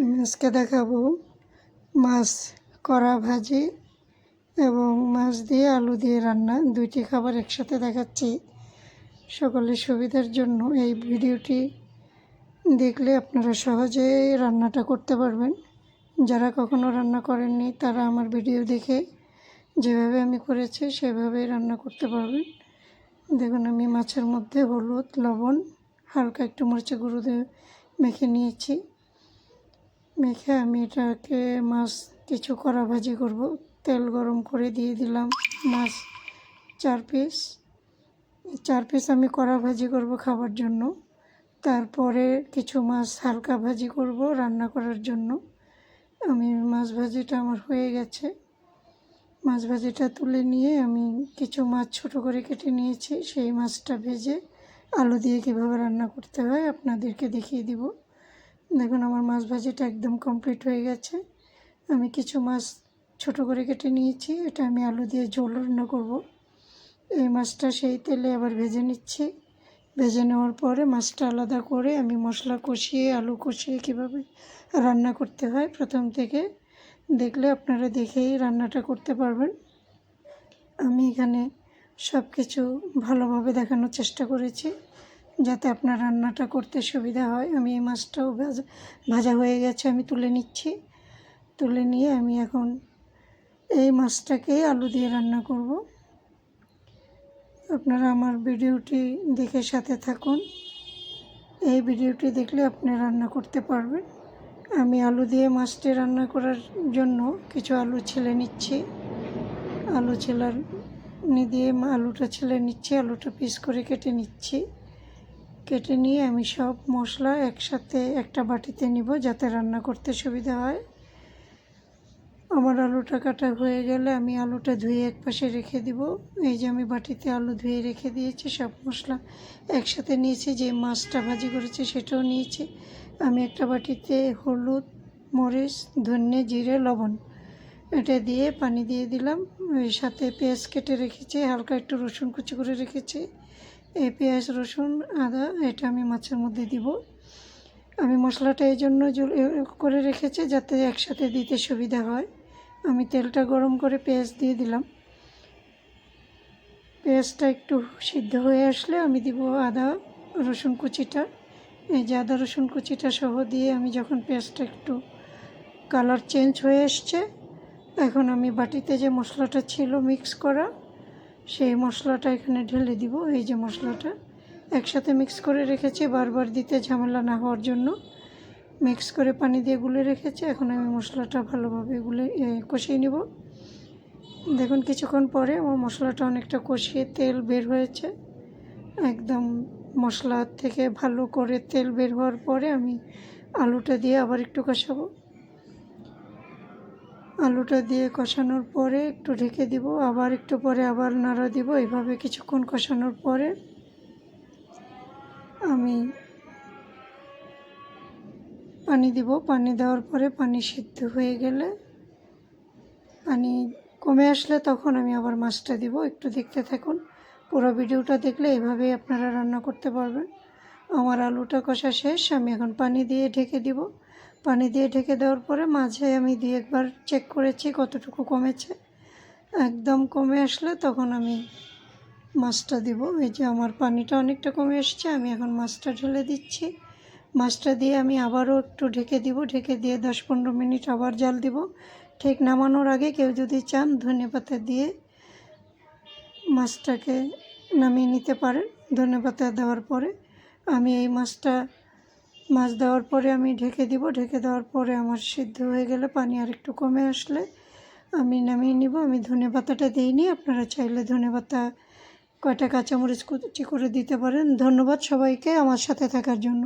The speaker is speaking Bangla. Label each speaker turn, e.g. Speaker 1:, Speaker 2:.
Speaker 1: আজকে দেখাবো মাছ, কড়া ভাজি এবং মাছ দিয়ে আলু দিয়ে রান্না। দুইটি খাবার একসাথে দেখাচ্ছি সকলের সুবিধার জন্য। এই ভিডিওটি দেখলে আপনারা সহজেই রান্নাটা করতে পারবেন। যারা কখনো রান্না করেননি, তারা আমার ভিডিও দেখে যেভাবে আমি করেছি, সেভাবেই রান্না করতে পারবেন। দেখুন, আমি মাছের মধ্যে হলুদ, লবণ, হালকা একটু মরিচের গুঁড়ো দিয়ে মেখে নিয়েছি। মেখে আমি এটাকে মাছ কিছু কড়া ভাজি করব। তেল গরম করে দিয়ে দিলাম মাছ চার পিস চার পিস আমি কড়া ভাজি করব খাবার জন্য। তারপরে কিছু মাছ হালকা ভাজি করব রান্না করার জন্য। আমি মাছ ভাজিটা আমার হয়ে গেছে। মাছ ভাজিটা তুলে নিয়ে আমি কিছু মাছ ছোট করে কেটে নিয়েছি। সেই মাছটা ভেজে আলু দিয়ে কীভাবে রান্না করতে হয় আপনাদেরকে দেখিয়ে দিব। দেখুন, আমার মাছ ভাজিটা একদম কমপ্লিট হয়ে গেছে। আমি কিছু মাছ ছোট করে কেটে নিয়েছি। এটা আমি আলু দিয়ে ঝোল রান্না করব। এই মাছটা সেই তেলে আবার ভেজে নিচ্ছি। ভেজে নেওয়ার পরে মাছটা আলাদা করে আমি মশলা কষিয়ে, আলু কষিয়ে কীভাবে রান্না করতে হয় প্রথম থেকে দেখলে আপনারা দেখেই রান্নাটা করতে পারবেন। আমি এখানে সব কিছু ভালোভাবে দেখানোর চেষ্টা করেছি। যাতে আপনার রান্নাটা করতে সুবিধা হয়। আমি এই মাছটাও ভাজা ভাজা হয়ে গেছে, আমি তুলে নিচ্ছি। তুলে নিয়ে আমি এখন এই মাছটাকে আলু দিয়ে রান্না করব। আপনারা আমার ভিডিওটি দেখে সাথে থাকুন। এই ভিডিওটি দেখলে আপনি রান্না করতে পারবেন। আমি আলু দিয়ে মাছটি রান্না করার জন্য কিছু আলু ছেলে নিচ্ছি। আলু ছেলার দিয়ে আলুটা ছেলে নিচ্ছি, আলুটা পিস করে কেটে নিচ্ছি। কেটে নিয়ে আমি সব মশলা একসাথে একটা বাটিতে নিব যাতে রান্না করতে সুবিধা হয়। আমার আলুটা কাটা হয়ে গেলে আমি আলুটা ধুয়ে এক পাশে রেখে দিব। এই যে আমি বাটিতে আলু ধুয়ে রেখে দিয়েছি, সব মশলা একসাথে নিয়েছি, যে মাছটা ভাজি করেছে সেটাও নিয়েছি। আমি একটা বাটিতে হলুদ, মরিচ, ধনে, জিরে, লবণ এটা দিয়ে পানি দিয়ে দিলাম। সাথে পেঁয়াজ কেটে রেখেছি, হালকা একটু রসুন কুচি করে রেখেছি। এই পেঁয়াজ, রসুন, আদা, এটা আমি মাছের মধ্যে দিব। আমি মশলাটা এই জন্য করে রেখেছি যাতে একসাথে দিতে সুবিধা হয়। আমি তেলটা গরম করে পেঁয়াজ দিয়ে দিলাম। পেঁয়াজটা একটু সিদ্ধ হয়ে আসলে আমি দিব আদা, রসুন কুচিটা। এই যে আদা, রসুন কুচিটা সহ দিয়ে আমি যখন পেঁয়াজটা একটু কালার চেঞ্জ হয়ে এসছে এখন আমি বাটিতে যে মশলাটা ছিল মিক্স করা সেই মশলাটা এখানে ঢেলে দিব, এই যে মশলাটা। একসাথে মিক্স করে রেখেছি, বারবার দিতে ঝামেলা না হওয়ার জন্য। মিক্স করে পানি দিয়ে গুলে রেখেছি, এখন আমি মশলাটা ভালোভাবে গুলে কষিয়ে নিব। দেখুন, কিছুক্ষণ পরে আমার মশলাটা অনেকটা কষিয়ে তেল বের হয়েছে। একদম মশলা থেকে ভালো করে তেল বের হওয়ার পরে আমি আলুটা দিয়ে আবার একটু কষাবো। আলুটা দিয়ে কষানোর পরে একটু ঢেকে দিব, আবার একটু পরে আবার নাড়া দিব। এইভাবে কিছুক্ষণ কষানোর পরে আমি পানি দিব। পানি দেওয়ার পরে পানি সিদ্ধ হয়ে গেলে পানি কমে আসলে তখন আমি আবার মাছটা দিব। একটু দেখতে থাকুন, পুরো ভিডিওটা দেখলে এভাবেই আপনারা রান্না করতে পারবেন। আমার আলুটা কষা শেষ, আমি এখন পানি দিয়ে ঢেকে দিব। পানি দিয়ে ঢেকে দেওয়ার পরে মাঝে আমি দিয়ে একবার চেক করেছি কতটুকু কমেছে। একদম কমে আসলে তখন আমি মাছটা দিব। এই যে আমার পানিটা অনেকটা কমে এসছে, আমি এখন মাছটা ঢেলে দিচ্ছি। মাছটা দিয়ে আমি আবারও একটু ঢেকে দিব, ঢেকে দিয়ে দশ পনেরো মিনিট আবার জাল দিব। ঠিক নামানোর আগে কেউ যদি চান ধনে পাতা দিয়ে মাছটাকে নামিয়ে নিতে পারেন। ধনে পাতা দেওয়ার পরে আমি এই মাছটা মাছ দেওয়ার পরে আমি ঢেকে দিব। ঢেকে দেওয়ার পরে আমার সিদ্ধ হয়ে গেলে পানি আর একটু কমে আসলে আমি নামিয়ে নিব। আমি ধনে পাতাটা দিইনি আপনারা চাইলে ধনে পাতা, কয়টা কাঁচামরিচ কুচি করে দিতে পারেন। ধন্যবাদ সবাইকে আমার সাথে থাকার জন্য।